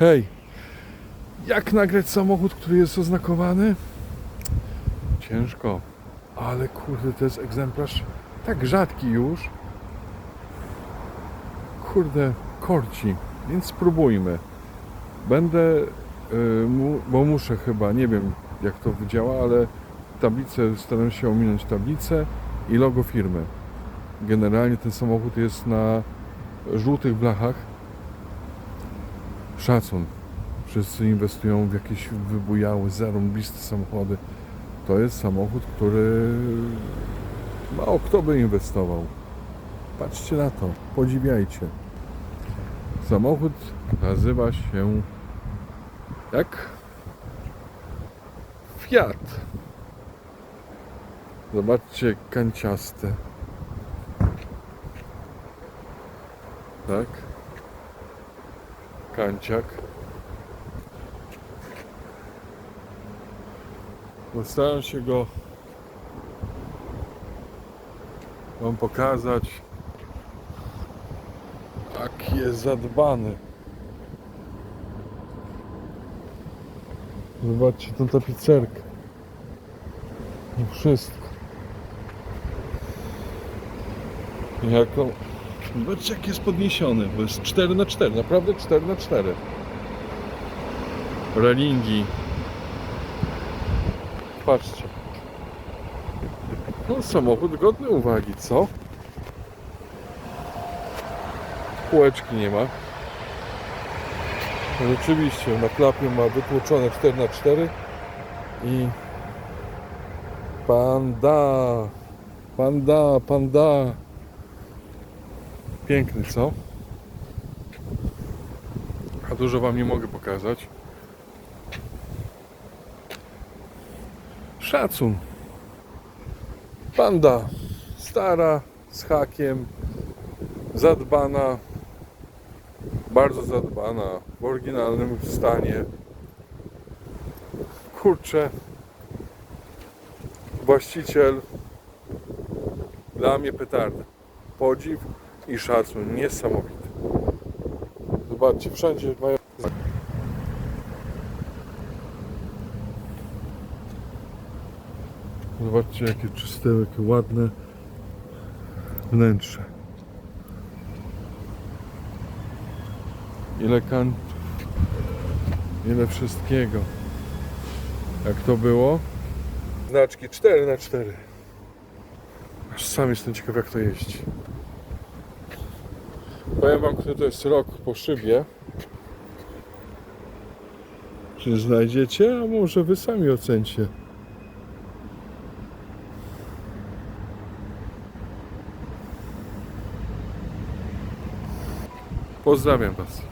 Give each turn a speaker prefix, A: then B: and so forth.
A: Hej, jak nagrać samochód, który jest oznakowany? Ciężko, ale kurde, to jest egzemplarz tak rzadki już. Kurde, korci, więc spróbujmy. Będę, y, mu, bo muszę chyba, nie wiem jak to działa, ale tablicę, staram się ominąć tablicę i logo firmy. Generalnie ten samochód jest na żółtych blachach. Szacun. Wszyscy inwestują w jakieś wybujałe, zarąbiste samochody. To jest samochód, który mało kto by inwestował. Patrzcie na to, podziwiajcie. Samochód nazywa się jak Fiat. Zobaczcie, kanciaste. Tak. Kanciak. Postaram się go Wam pokazać. Jak jest zadbany. Zobaczcie tą tapicerkę. I wszystko. Jako... Zobaczcie jak jest podniesiony, bo jest 4 na 4 naprawdę 4 na 4 Relingi. Patrzcie. No samochód godny uwagi, co? Półeczki nie ma. Rzeczywiście, na klapie ma wytłoczone 4 na 4 i panda, panda, panda. Piękny, co? A dużo Wam nie mogę pokazać. Szacun. Panda. Stara, z hakiem, zadbana, bardzo zadbana, w oryginalnym stanie. Kurczę, właściciel dla mnie petarda. Podziw i szacun niesamowity. Zobaczcie, wszędzie mają. Zobaczcie, jakie czyste, jakie ładne wnętrze. Ile kantów, ile wszystkiego. Jak to było? Znaczki 4 na 4 Aż sam jestem ciekaw jak to jeździ. Powiem wam, który to jest rok po szybie. Czy znajdziecie? A może wy sami ocencie. Pozdrawiam was.